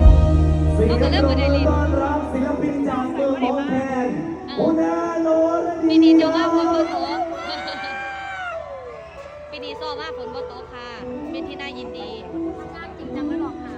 นเขาก็เริ่มบริลินปีนี้เจ้าว่าฝนบ่ตกปีนี้ซ้อว่าฝนบ่ตกค่ะ เป็นที่น่ายินดีทำงานจริงจังไม่หรอกค่ะ